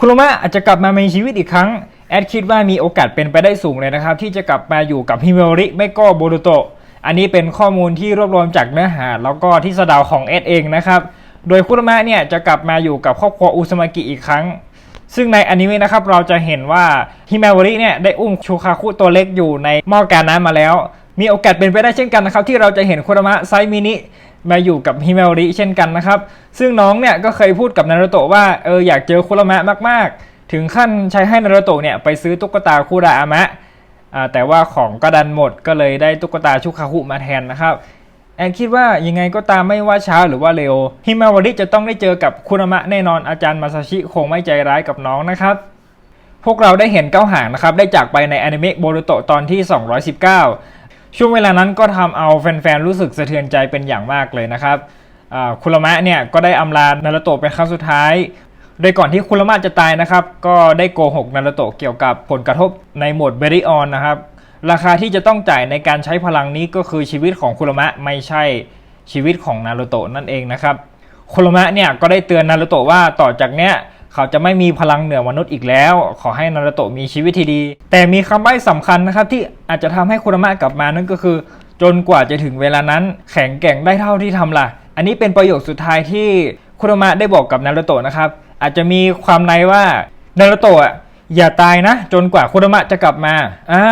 คุโรมะอาจจะกลับมามีชีวิตอีกครั้ง แอดคิดว่ามีโอกาสเป็นไปได้สูงเลยนะครับ ที่จะกลับมาอยู่กับฮิเมโอริไม่ก็โบรุโตะอันนี้เป็นข้อมูลที่รวบรวมจากเนื้อหา แล้วก็ที่สดาวของแอดเองนะครับโดยคุโรมะเนี่ยจะกลับมาอยู่กับครอบครัวอุซามากิอีกครั้ง ซึ่งในอนิเมะนะครับเราจะเห็นว่าฮิเมริเนี่ยได้อุ้มชูคาคุตัวเล็กอยู่ในหม้อการน้ำมาแล้ว มีโอกาสเป็นไปได้เช่นกันนะครับที่เราจะเห็นคุโรมะไซมินิ มาอยู่กับฮิเมวริเช่นกันนะครับ ซึ่งน้องเนี่ยก็เคยพูดกับนารุโตะว่าเอออยากเจอคุโรมะมาก ๆ ถึงขั้นใช้ให้นารุโตะเนี่ยไปซื้อตุ๊กตาคุระอามะแต่ว่าของก็ดันหมดก็เลยได้ตุ๊กตาชูคาคุมาแทนนะครับแอนคิดว่ายังไงก็ตามไม่ว่าช้าหรือว่าเร็วฮิมาวาริจะต้องได้เจอกับคุรามะแน่นอนอาจารย์มาซาชิคงไม่ใจร้ายกับน้องนะครับ พวกเราได้เห็นเก้าหางนะครับได้จากไปในอนิเมะโบรุโตตอนที่ 219 ช่วงเวลานั้นก็ทำเอาแฟนๆ รู้สึกสะเทือนใจเป็นอย่างมากเลยนะครับคุรามะเนี่ยก็ได้อำลานารุโตะเป็นครั้งสุดท้าย โดยก่อนที่คุรามะจะตายนะครับ ก็ได้โกหกนารุโตะเกี่ยวกับผลกระทบในหมดเบริออนนะครับ ราคาที่จะต้องจ่ายในการใช้พลังนี้ก็คือชีวิตของคุรามะไม่ใช่ชีวิตของนารุโตะนั่นเองนะครับคุรามะเนี่ยก็ได้เตือนนารุโตะว่าต่อจากเนี้ย เขาจะไม่มีพลังเหนือมนุษย์อีกแล้ว ขอให้นารุโตะมีชีวิตที่ดี แต่มีคำใบ้สำคัญนะครับที่อาจจะทำให้คุรามะกลับมานั่นก็คือ จนกว่าจะถึงเวลานั้น แข็งแกร่งได้เท่าที่ทำล่ะ อันนี้เป็นประโยคสุดท้ายที่คุรามะได้บอกกับนารุโตะนะครับ อาจจะมีความในว่านารุโตะอย่าตายนะ จนกว่าคุรามะจะกลับมาอ่า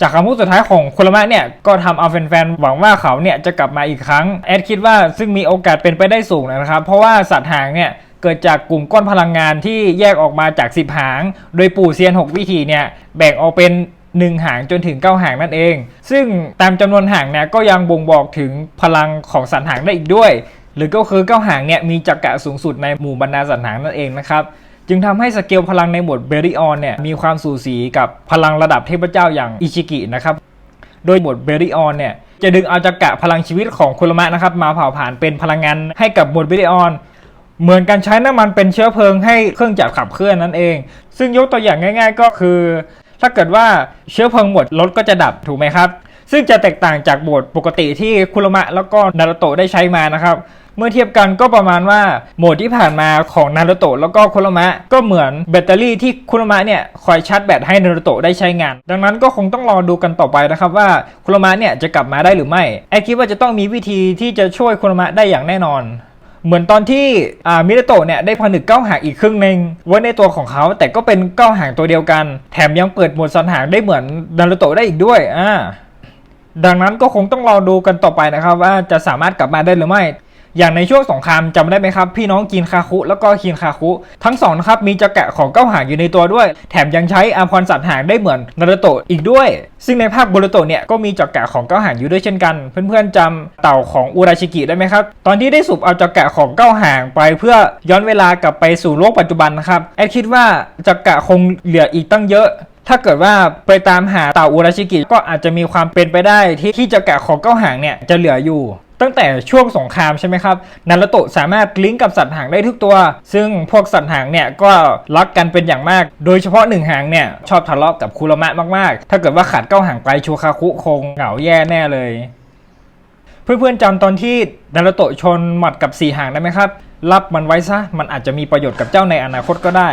จากคำพูดสุดท้ายของคุรมะเนี่ยก็ทำเอาแฟนๆหวังว่าเขาเนี่ยจะกลับมาอีกครั้ง แอดคิดว่าซึ่งมีโอกาสเป็นไปได้สูงนะครับ เพราะว่าสัตว์หางเนี่ย เกิดจากกลุ่มก้อนพลังงานที่แยกออกมาจาก 10 หาง โดยปู่เซียน 6 วิธีเนี่ยแบ่งออกเป็น1หางจนถึง 9 หางนั่นเอง ซึ่งตามจำนวนหางเนี่ยก็ยังบ่งบอกถึงพลังของสัตว์หางได้อีกด้วย หรือก็คือเก้าหางเนี่ยมีจักระสูงสุดในหมู่บรรดาสัตว์หางนั่นเองนะครับ จึงทำให้สเกลพลังในหมวดเบริออนเนี่ยมีความสูสีกับพลังระดับเทพเจ้าอย่างอิชิกินะครับ โดยหมวดเบริออนเนี่ยจะดึงเอาจักระพลังชีวิตของคุรมะนะครับมาเผาผลาญเป็นพลังงานให้กับหมวดเบริออน เหมือนการใช้น้ำมันเป็นเชื้อเพลิงให้เครื่องจักรขับเคลื่อนนั่นเอง ซึ่งยกตัวอย่างง่าย ๆ ก็คือ ถ้าเกิดว่าเชื้อเพลิงหมดรถก็จะดับถูกไหมครับ ซึ่งจะแตกต่างจากโหมดปกติที่คุรมะแล้วก็นารุโตะได้ใช้มานะครับเมื่อเทียบกันก็ประมาณว่าโหมดที่ผ่านมาของนารุโตะแล้วก็คุรมะก็เหมือนแบตเตอรี่ที่คุรมะเนี่ยคอยชาร์จแบตให้นารุโตะได้ใช้งาน ดังนั้นก็คงต้องรอดูกันต่อไปนะครับว่าคุรมะเนี่ยจะกลับมาได้หรือไม่ไอคิดว่าจะต้องมีวิธีที่จะช่วยคุรมะได้อย่างแน่นอน เหมือนตอนที่อ่ามิเรโตะเนี่ยได้ผนึกเก้าหางอีกครึ่งหนึ่งไว้ในตัวของเขาแต่ก็เป็นเก้าหางตัวเดียวกัน แถมยังเปิดหมดสันหางได้เหมือนนารุโตะได้อีกด้วยอ่าดังนั้นก็คงต้องรอดูกันต่อไปนะครับว่าจะสามารถกลับมาได้หรือไม่ อย่างในช่วงสงครามจำได้ไหมครับ พี่น้องกินคาคุแล้วก็คินคาคุ ทั้งสองนะครับมีจักระของเก้าหางอยู่ในตัวด้วย แถมยังใช้อาพรสัตว์หางได้เหมือนนารูโตะอีกด้วย ซึ่งในภาคบูรุโตะเนี่ยก็มีจักระของเก้าหางอยู่ด้วยเช่นกัน เพื่อนๆจำเต่าของอุราชิกิได้ไหมครับ ตอนที่ได้สูบเอาจักระของเก้าหางไปเพื่อย้อนเวลากลับไปสู่โลกปัจจุบันนะครับแอดคิดว่าจักระคงเหลืออีกตั้งเยอะถ้าเกิดว่าไปตามหาเต่าอุราชิกิก็อาจจะมีความเป็นไปได้ที่ที่จะแกะของเก้าหางเนี่ยจะเหลืออยู่ ตั้งแต่ช่วงสงครามใช่ไหมครับนารุโตะสามารถลิงก์กับสัตว์หางได้ทุกตัว ซึ่งพวกสัตว์หางเนี่ยก็รักกันเป็นอย่างมาก โดยเฉพาะหนึ่งหางเนี่ยชอบทะเลาะกับคุรามะมากๆ ถ้าเกิดว่าขาดเก้าหางไปชูคาคุคงเหงาแย่แน่เลย เพื่อนๆจำตอนที่นารุโตะชนหมัดกับสี่หางได้ไหมครับ รับมันไว้ซะ มันอาจจะมีประโยชน์กับเจ้าในอนาคตก็ได้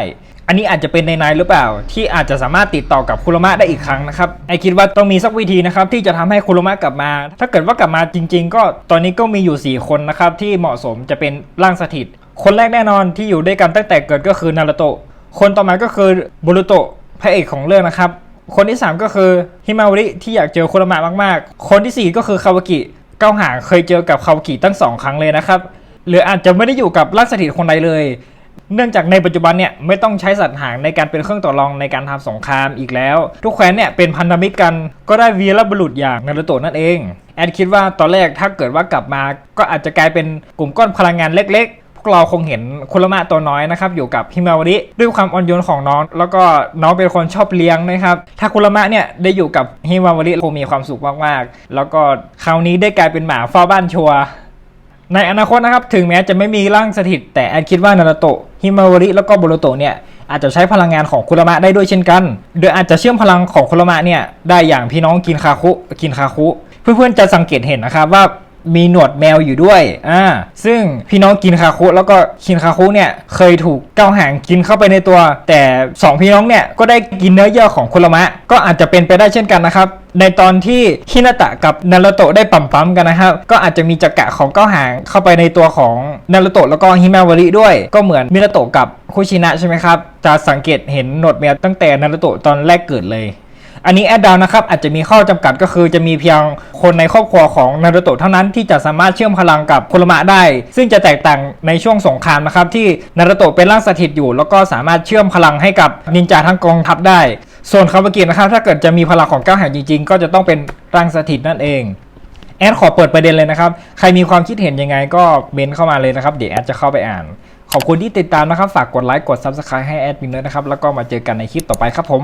อันนี้อาจจะเป็นในนายหรือเปล่า ที่อาจจะสามารถติดต่อกับคุรมะได้อีกครั้งนะครับ ไอคิดว่าต้องมีสักวิธีนะครับที่จะทำให้คุรมะกลับมา ถ้าเกิดว่ากลับมาจริง ๆ ก็ตอนนี้ก็มีอยู่ 4 คนนะครับที่เหมาะสมจะเป็นร่างสถิต คนแรกแน่นอนที่อยู่ด้วยกันตั้งแต่เกิดก็คือนารุโตะ คนต่อมาก็คือบุรุโตะพระเอกของเรื่องนะครับ คนที่ 3 ก็คือฮิมาวริที่อยากเจอคุรมะมาก ๆ คนทีสี่ 4 ก็คือคาวากิเก้าหางเคยเจอกับคาวากิตั้งสองครั้งเลยนะครับ หรืออาจจะไม่ได้อยู่กับร่างสถิตคนใดเลย เนื่องจากในปัจจุบันเนี่ยไม่ต้องใช้สัตว์หางในการเป็นเครื่องต่อรองในการทำสงครามอีกแล้ว ทุกแคว้นเนี่ยเป็นพันธมิตรกันก็ได้วีรบุรุษอย่างนารุโตะนั่นเอง แอดคิดว่าตอนแรกถ้าเกิดว่ากลับมา ก็อาจจะกลายเป็นกลุ่มก้อนพลังงานเล็กๆพวกเราคงเห็นคุรมะตัวน้อยนะครับอยู่กับฮิมาวริด้วยความอ่อนโยนของน้อง แล้วก็น้องเป็นคนชอบเลี้ยงนะครับถ้าคุรมะเนี่ยได้อยู่กับฮิมาวริคงมีความสุขมากๆ แล้วก็คราวนี้ได้กลายเป็นหมาเฝ้าบ้านชัวร์ ในอนาคตนะครับถึงแม้จะไม่มีร่างสถิต แต่แอดคิดว่านารโตะฮิมาวริแล้วก็โบโรโตะเนี่ยอาจจะใช้พลังงานของคุระมะได้ด้วยเช่นกัน โดยอาจจะเชื่อมพลังของคุระมะเนี่ยได้อย่างพี่น้องกินคาคุกินคาคุ เพื่อนๆจะสังเกตเห็นนะครับว่า มีหนวดแมวอยู่ด้วย อ่า ซึ่งพี่น้องกินคาคุแล้วก็ชินคาคุเนี่ยเคยถูกเก้าหางกินเข้าไปในตัว แต่สองพี่น้องเนี่ยก็ได้กินเนื้อเยื่อของคุรมะ ก็อาจจะเป็นไปได้เช่นกันนะครับ ในตอนที่ฮินาตะกับนารุโตะได้ปั๊มปั๊มๆกันนะครับ ก็อาจจะมีจักระของเก้าหางเข้าไปในตัวของนารุโตะแล้วก็ฮิมาวาริด้วย ก็เหมือนมินาโตะกับคุชินะใช่ไหมครับ จะสังเกตเห็นหนวดแมวตั้งแต่นารุโตะตอนแรกเกิดเลย อันนี้แอดดาวนะครับอาจจะมีข้อจำกัดก็คือจะมีเพียงคนในครอบครัวของนารุโตะเท่านั้นที่จะสามารถเชื่อมพลังกับคุรมะได้ ซึ่งจะแตกต่างในช่วงสงครามนะครับที่นารุโตะเป็นร่างสถิตอยู่ แล้วก็สามารถเชื่อมพลังให้กับนินจาทั้งกองทัพได้ ส่วนคาวากินะครับถ้าเกิดจะมีพลังของเก้าแห่งจริงๆ ก็จะต้องเป็นร่างสถิตนั่นเองแอดขอเปิดประเด็นเลยนะครับ ใครมีความคิดเห็นยังไงก็เมนเข้ามาเลยนะครับ เดี๋ยวแอดจะเข้าไปอ่าน ขอบคุณที่ติดตามนะครับ ฝากกดไลค์ กด Subscribe ให้แอดมินด้วยนะครับ แล้วก็มาเจอกันในคลิปต่อไปครับผม